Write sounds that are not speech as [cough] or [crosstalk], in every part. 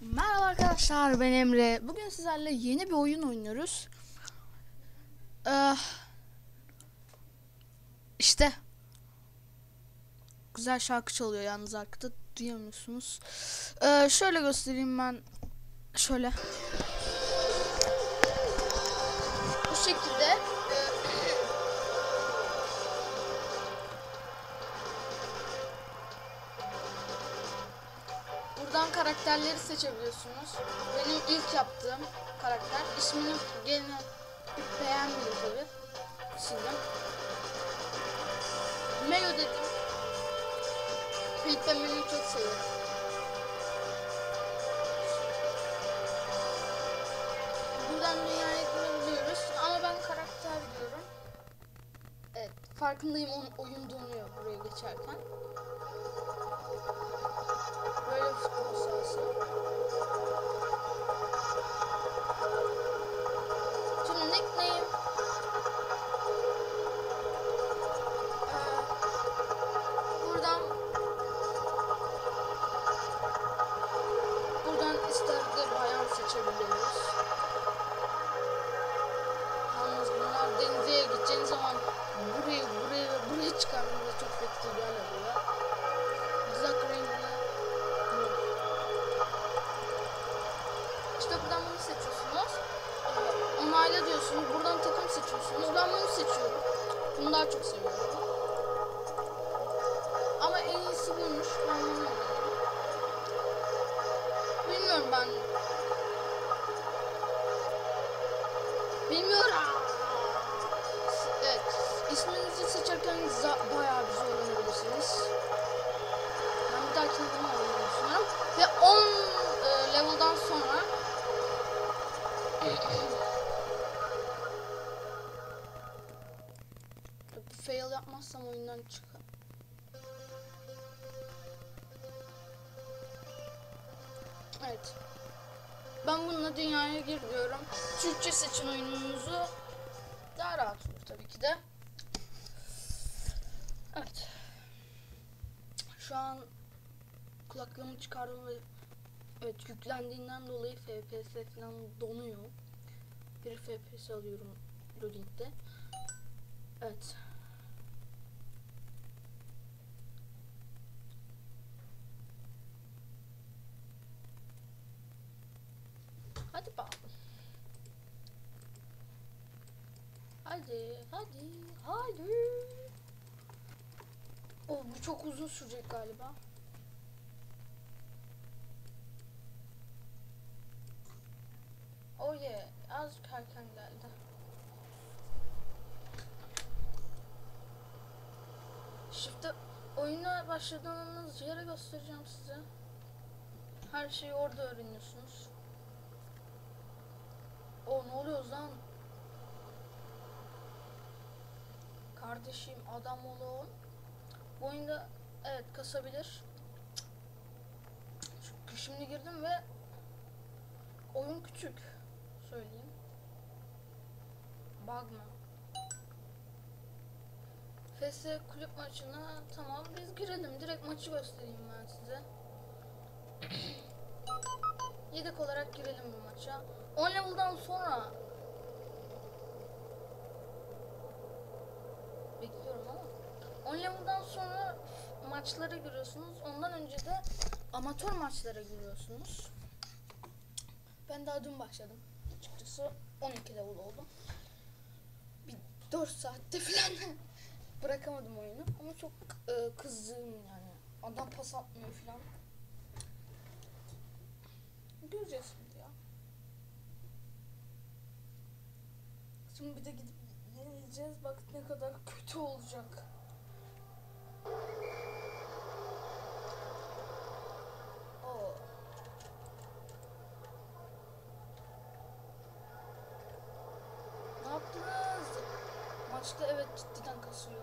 Merhaba arkadaşlar ben Emre. Bugün sizlerle yeni bir oyun oynuyoruz. Ee, işte güzel şarkı çalıyor yalnız arkada duyamıyorsunuz. Ee, şöyle göstereyim ben. Şöyle. Bu şekilde. Buradan karakterleri seçebiliyorsunuz. Benim ilk yaptığım karakter. İsmini gene beğenmedim tabi. Sildim. Melo dedim. Ve Melo'yu çok seviyorum. Buradan dünyaya girebiliyoruz ama ben karakter diyorum. Evet farkındayım oyun donuyor buraya geçerken. Oyundan çıkar. Evet. Ben bununla dünyaya giriyorum. Türkçe seçin oyununuzu. Daha rahat olur tabii ki de. Evet. Şu an kulaklığımı çıkardım ve evet yüklendiğinden dolayı FPS falan donuyor. Bir FPS alıyorum loading'de. Evet. Hadi bakalım. Hadi, hadi, hadi. Oh, bu çok uzun sürecek galiba. Oh yeah, azıcık erken geldi. Şimdi oyuna başladığınız yere göstereceğim size. Her şeyi orada öğreniyorsunuz. O ne oluyor lan? Kardeşim adam olun. Bu oyunda evet kasabilir. Çünkü şimdi girdim ve oyun küçük. Söyleyeyim. Bug mı? FS kulüp maçına tamam biz girelim. Direkt maçı göstereyim ben size. [clears throat] Yedek olarak girelim bu maça. 10 level'dan sonra bekliyorum ama 10 level'dan sonra maçlara giriyorsunuz. Ondan önce de amatör maçlara giriyorsunuz. Ben daha dün başladım. Açıkçası 12 level oldum. Bir 4 saatte [laughs] falan bırakamadım oyunu. Ama çok e, kızdım yani. Adam pas atmıyor falan. Göreceğiz şimdi ya. Şimdi bir de gidip yenileceğiz. Bak ne kadar kötü olacak. Maçta evet cidden kasıyor.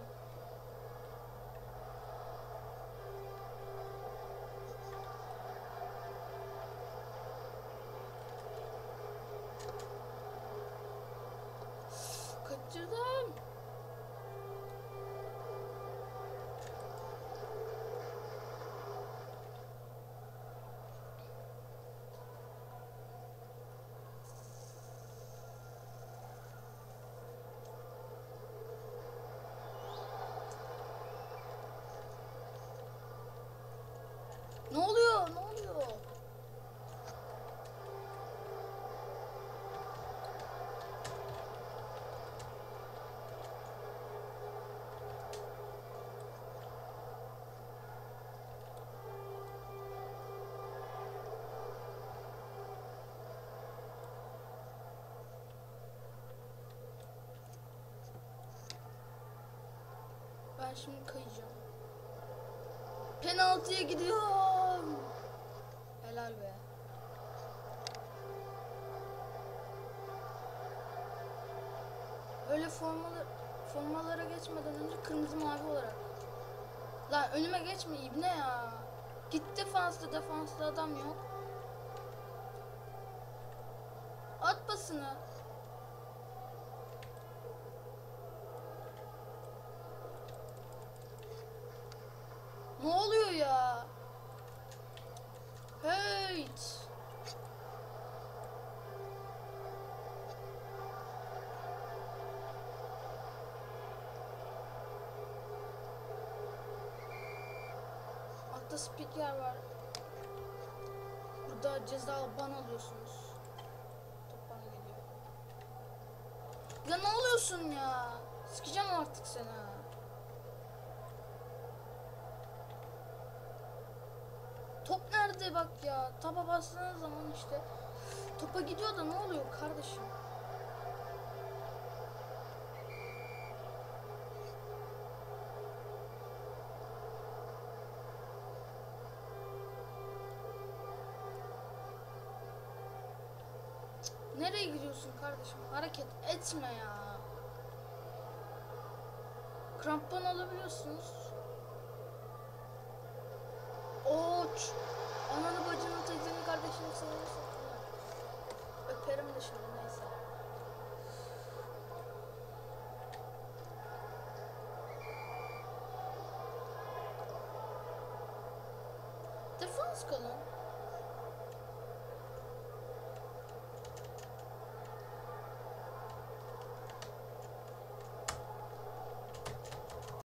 Şimdi kayacağım. Penaltıya gidiyorum. Helal be. Öyle formalar, formalara geçmeden önce kırmızı mavi olarak. Lan önüme geçme ibne ya. Git defansta defansta adam yok. At basını. Ne oluyor ya? Hey! Altta spiker var. Burada ceza ban alıyorsunuz. Top bana geliyor. Ya ne oluyorsun ya? Sikeceğim artık seni. ha. Top nerede bak ya? Taba bastığınız zaman işte topa gidiyor da ne oluyor kardeşim? Nereye gidiyorsun kardeşim? Hareket etme ya. Krampon alabiliyorsunuz. Tá falta fósculo.